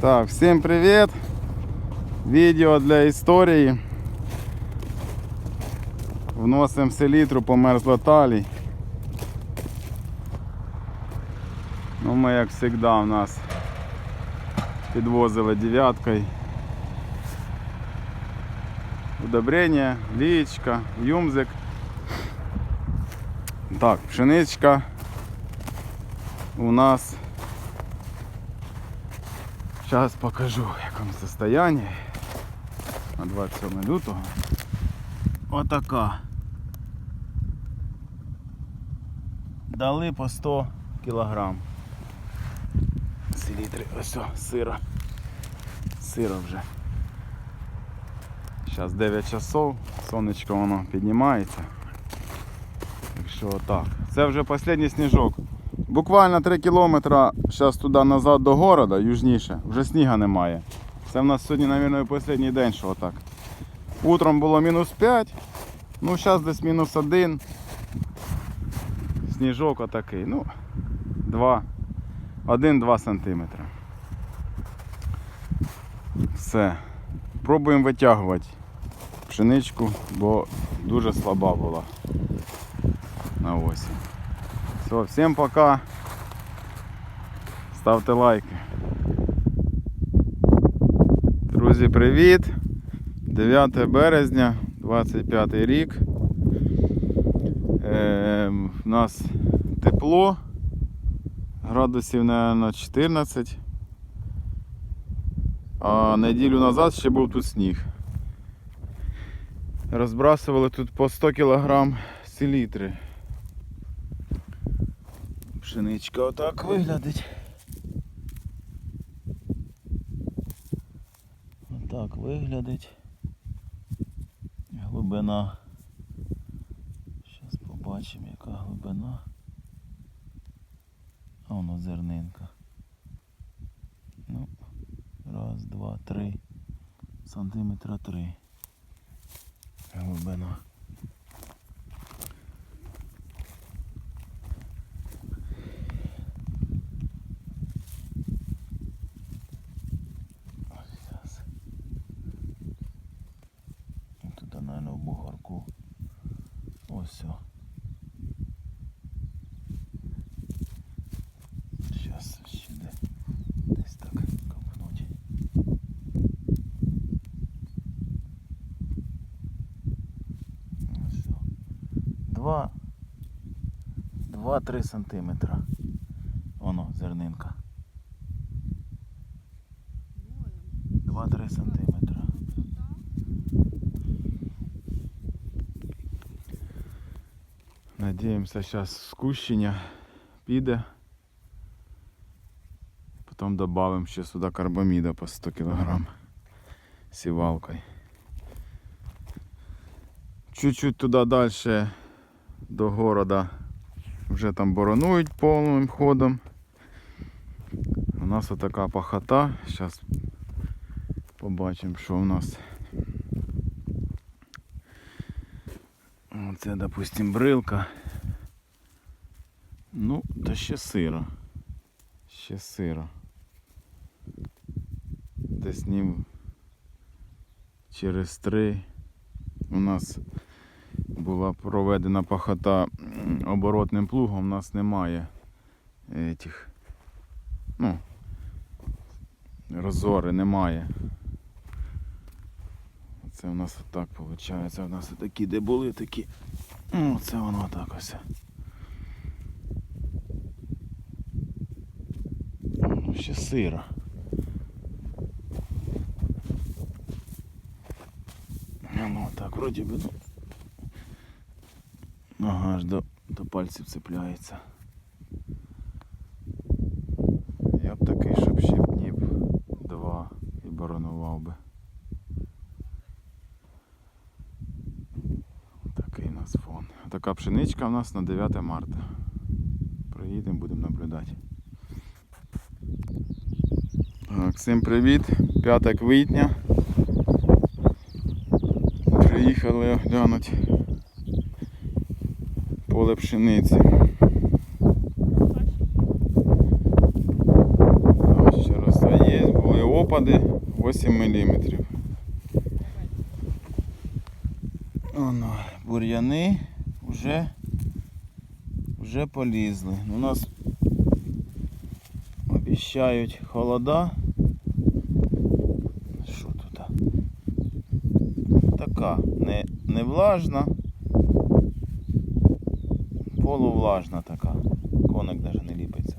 Так, всім привіт! Відео для історії. Вносимо селітру по мерзлоталі. Ну, ми як завжди у нас підвозили дев'яткою. Удобрення, лічка, юмзик. Так, пшеничка у нас Зараз покажу в якому состоянии. На 27 лютого. Отака. Дали по 100 кілограм. Селітри, ось о, сира. Сира вже. Зараз 9 часов, сонечко воно піднімається. Так отак. Це вже останній сніжок. Буквально 3 кілометри зараз туди назад до города, южніше, вже сніга немає. Це в нас сьогодні, мабуть, останній день, що отак. Утром було мінус 5, ну зараз десь мінус 1. Сніжок отакий. Ну, 2, 1-2 сантиметри. Все. Пробуємо витягувати пшеничку, бо дуже слаба була на осінь. Все, всім пока. Ставте лайки. Друзі, привіт! 9 березня, 25 рік. Е, у нас тепло, градусів, на 14. А неділю назад ще був тут сніг. Розбрасували тут по 100 кг селітри. Пшеничка отак виглядить. Отак виглядить. Глибина. Зараз побачимо яка глибина. А воно зернинка. Ну, раз, два, три. Сантиметра три. Глибина. Сейчас. Тут, наверное, в бугорку. Ось все. Сейчас ще де. Десь так копнуть. Ось все. Два. Два-три сантиметра. Воно, зернинка. 2-3 сантиметра. Надіємося, зараз скущення піде. Потім додамо ще сюди карбаміда по 100 кг сівалкою. Чуть-чуть туди далі до города вже там боронують повним ходом. У нас отака пахота. Зараз побачимо, що у нас. Оце, допустим, брилка. Ну, та ще сиро. Ще сиро. Десь днів через три у нас була проведена пахота оборотним плугом, у нас немає этих, ну, розори немає. Це у нас отак виходить. У нас такі, де були такі. Ну, це воно так ось. Ще сиро. Ну так, вроді би, ну. Аж до, до пальців цепляється. Я б такий, щоб ще днів два і боронував би. Такий у нас фон. Така пшеничка у нас на 9 марта. Приїдемо, будемо наблюдати. Так, всім привіт! 5 квітня. Приїхали оглянути поле пшениці. Ще раз є, були опади 8 мм. Оно, бур'яни вже, вже полізли. У нас обіщають холода. Що тут? Така не, не влажна, полувлажна така. Коник навіть не ліпиться.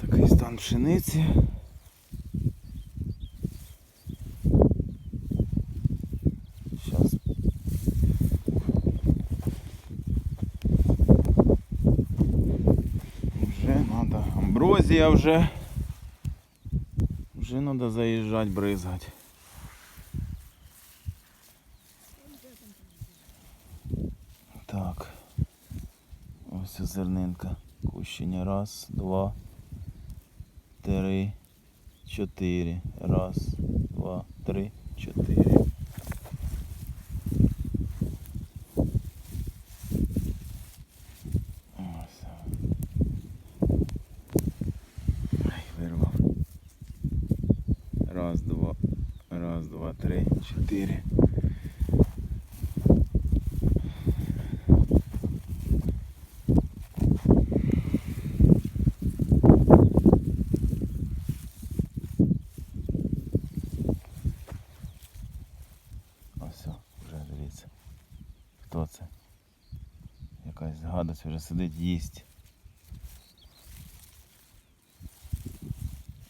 Такий стан пшениці. Амброзія вже. Вже надо заїжджати, бризгати. Так. Ось зернинка. Кущення. Раз, два, три, чотири. Раз, два, три, чотири. Ось. Ай, вирвав. Раз, два, раз, два, три, чотири. Ось, вже дивіться. Хто це? Якась гадость вже сидить їсть.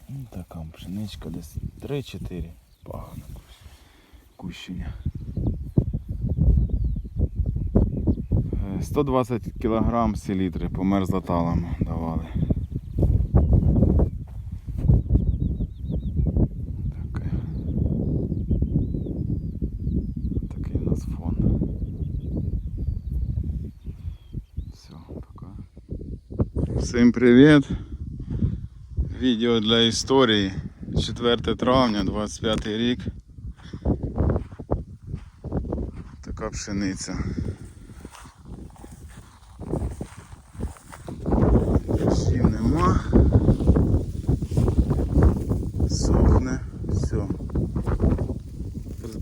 Ну, така пшеничка десь 3-4 пагона кущення. Е, 120 кг селітри по мерзлоталам давали. Такий у нас фон. Все, пока. Всім привіт! Відео для історії. 4 травня, 25 рік. Така пшениця. Дощів нема. Сохне. Все.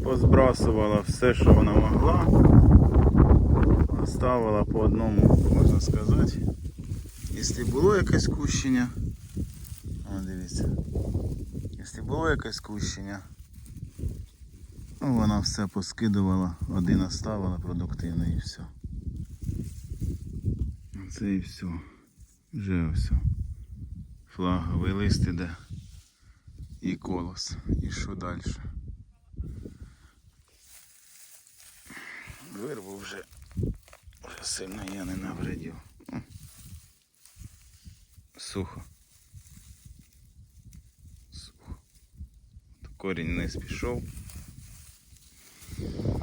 Позбрасувала все, що вона могла. Оставила по одному, можна сказати. Якщо було якесь кущення, о, дивіться. Якщо було якесь кущення, ну, вона все поскидувала, один оставила продуктивний і все. Це і все. Вже все. Флаговий лист іде. І колос. І що далі? Вирву вже, вже сильно я не навредив. Ну, Сухо. Сухо. Корінь не пішов. Thank you.